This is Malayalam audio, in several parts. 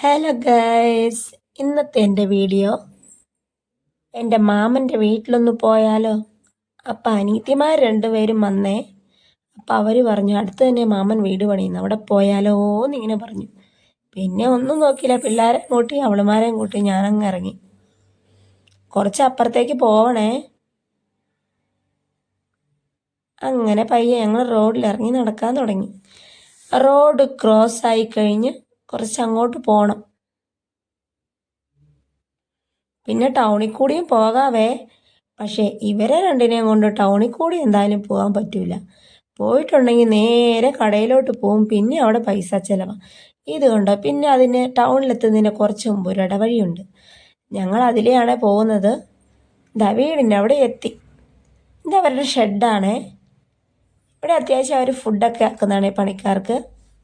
ഹലോ ഗൈസ് ഇന്നത്തെ എന്റെ വീഡിയോ. എന്റെ മാമന്റെ വീട്ടിലൊന്ന് പോയാലോ? അപ്പം അനീത്തിമാർ രണ്ടുപേരും വന്നേ. അപ്പം അവർ പറഞ്ഞു അടുത്ത് തന്നെ മാമൻ വീട് പണിയുന്നു. അവിടെ പോയാലോ? എന്നിങ്ങനെ പറഞ്ഞു. പിന്നെ ഒന്നും നോക്കിയില്ല. പിള്ളേരെ കൂട്ടി അവളുമാരെയും കൂട്ടി ഞാനങ്ങ് ഇറങ്ങി. കുറച്ച് അപ്പുറത്തേക്ക് പോവണേ. അങ്ങനെ പയ്യെ ഞങ്ങൾ റോഡിൽ ഇറങ്ങി നടക്കാൻ തുടങ്ങി. റോഡ് ക്രോസ് ആയി കഴിഞ്ഞ് കുറച്ച് അങ്ങോട്ട് പോകണം പിന്നെ ടൗണിൽ കൂടിയും പോകാവേ. പക്ഷേ ഇവരെ രണ്ടിനെയും കൊണ്ട് ടൗണിൽ കൂടി എന്തായാലും പോകാൻ പറ്റൂല. പോയിട്ടുണ്ടെങ്കിൽ നേരെ കടയിലോട്ട് പോകും പിന്നെ അവിടെ പൈസ ചിലവാണ് ഇതുകൊണ്ട് പിന്നെ അതിന് ടൗണിലെത്തുന്നതിന് കുറച്ച് മുമ്പ് ഒരു ഇടവഴിയുണ്ട്. ഞങ്ങൾ അതിലെയാണ് പോകുന്നത്. ഇതാ വീടിന്റെ അവിടെ എത്തി. ഇത് അവരുടെ ഷെഡാണേ. ഇവിടെ അത്യാവശ്യം അവർ ഫുഡൊക്കെ ആക്കുന്നതാണ് പണിക്കാർക്ക്.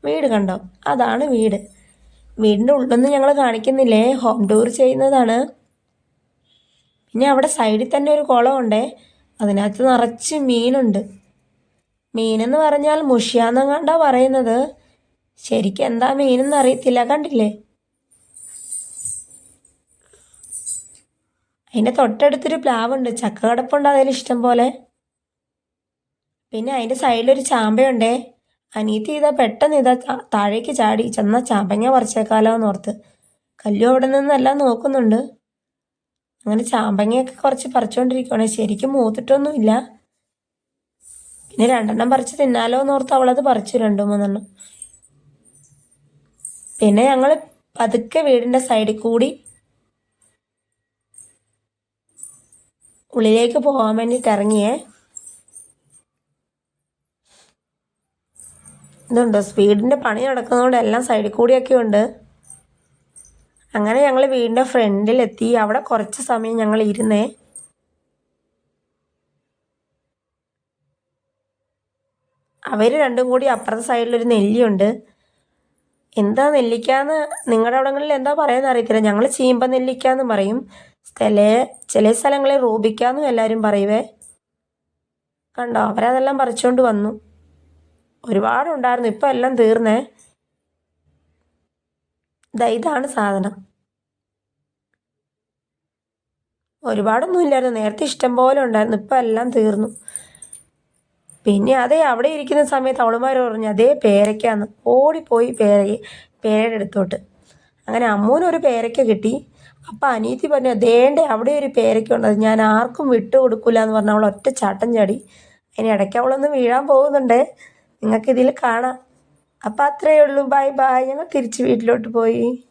വീട് കണ്ടോ? അതാണ് വീട്. വീടിന്റെ ഉള്ളൊന്നും ഞങ്ങൾ കാണിക്കുന്നില്ലേ? ഹോം ടൂർ ചെയ്യുന്നതാണ്. പിന്നെ അവിടെ സൈഡിൽ തന്നെ ഒരു കുളമുണ്ടേ. അതിനകത്ത് നിറച്ച് മീനുണ്ട്. മീനെന്ന് പറഞ്ഞാൽ മുഷിയാന്നെങ്ങാണ്ടാ പറയുന്നത്. ശരിക്കും എന്താ മീനെന്ന് അറിയത്തില്ല കണ്ടില്ലേ? അതിന്റെ തൊട്ടടുത്തൊരു പ്ലാവുണ്ട്. ചക്ക കടപ്പുണ്ട് അതിൽ ഇഷ്ടം പോലെ. പിന്നെ അതിന്റെ സൈഡിലൊരു ചാമ്പയുണ്ടേ. അനീതി ഇതാ പെട്ടെന്ന് ഇതാ താഴേക്ക് ചാടി ചെന്ന ചാമ്പങ്ങ പറിച്ചേക്കാലോ എന്നോർത്ത് കല്ലു അവിടെ നിന്നെല്ലാം നോക്കുന്നുണ്ട്. അങ്ങനെ ചാമ്പങ്ങയൊക്കെ കുറച്ച് പറിച്ചുകൊണ്ടിരിക്കുകയാണ് ശരിക്കും മൂത്തിട്ടൊന്നുമില്ല. പിന്നെ രണ്ടെണ്ണം പറിച്ച് തിന്നാലോ എന്നോർത്ത് അവളത് പറിച്ചു രണ്ടു മൂന്നെണ്ണം. പിന്നെ ഞങ്ങൾ പതുക്കെ വീടിന്റെ സൈഡിൽ കൂടി ഉള്ളിലേക്ക് പോകാൻ വേണ്ടിയിട്ട് ഇറങ്ങിയേ ഇതുണ്ട്. സ്പീഡിന്റെ പണി നടക്കുന്നതുകൊണ്ട് എല്ലാം സൈഡിൽ കൂടിയൊക്കെ ഉണ്ട്. അങ്ങനെ ഞങ്ങൾ വീടിന്റെ ഫ്രണ്ടിലെത്തി അവിടെ കുറച്ച് സമയം ഞങ്ങൾ ഇരുന്നേ. അവർ രണ്ടും കൂടി അപ്പുറത്തെ സൈഡിലൊരു നെല്ലിയുണ്ട്. എന്താ നെല്ലിക്കാന്ന് നിങ്ങളുടെ അവിടങ്ങളിൽ എന്താ പറയുന്നത് അറിയത്തില്ല. ഞങ്ങൾ ചീമ്പ നെല്ലിക്കാന്ന് പറയും. ചില ചില സ്ഥലങ്ങളിൽ റൂബിക്കാന്നും എല്ലാവരും പറയുവേ. കണ്ടോ? അവരതെല്ലാം പറിച്ചുകൊണ്ട് വന്നു. ഒരുപാടുണ്ടായിരുന്നു. ഇപ്പം എല്ലാം തീർന്നേ. ഇതാ ഇതാണ് സാധനം. ഒരുപാടൊന്നും ഇല്ലായിരുന്നു. നേരത്തെ ഇഷ്ടം പോലെ ഉണ്ടായിരുന്നു. ഇപ്പം എല്ലാം തീർന്നു. പിന്നെ അതേ അവിടെ ഇരിക്കുന്ന സമയത്ത് അവളുമാർ പറഞ്ഞു അതേ പേരയ്ക്കാന്ന്. ഓടിപ്പോയി പേര പേരയുടെ അടുത്തോട്ട്. അങ്ങനെ അമ്മൂനൊരു പേരയ്ക്ക കിട്ടി. അപ്പം അനീതി പറഞ്ഞു അതേണ്ട അവിടെ ഒരു പേരയ്ക്ക ഉണ്ട്. ഞാൻ ആർക്കും വിട്ടു കൊടുക്കില്ല എന്ന് പറഞ്ഞ അവൾ ഒറ്റ ചാട്ടം ചാടി. അതിന് ഇടയ്ക്ക് അവളൊന്ന് വീഴാൻ പോകുന്നുണ്ട്. നിങ്ങൾക്ക് ഇതിൽ കാണാം. അപ്പം അത്രയേ ഉള്ളൂ ബൈ ബൈ. ഞങ്ങൾ തിരിച്ച് വീട്ടിലോട്ട് പോയി.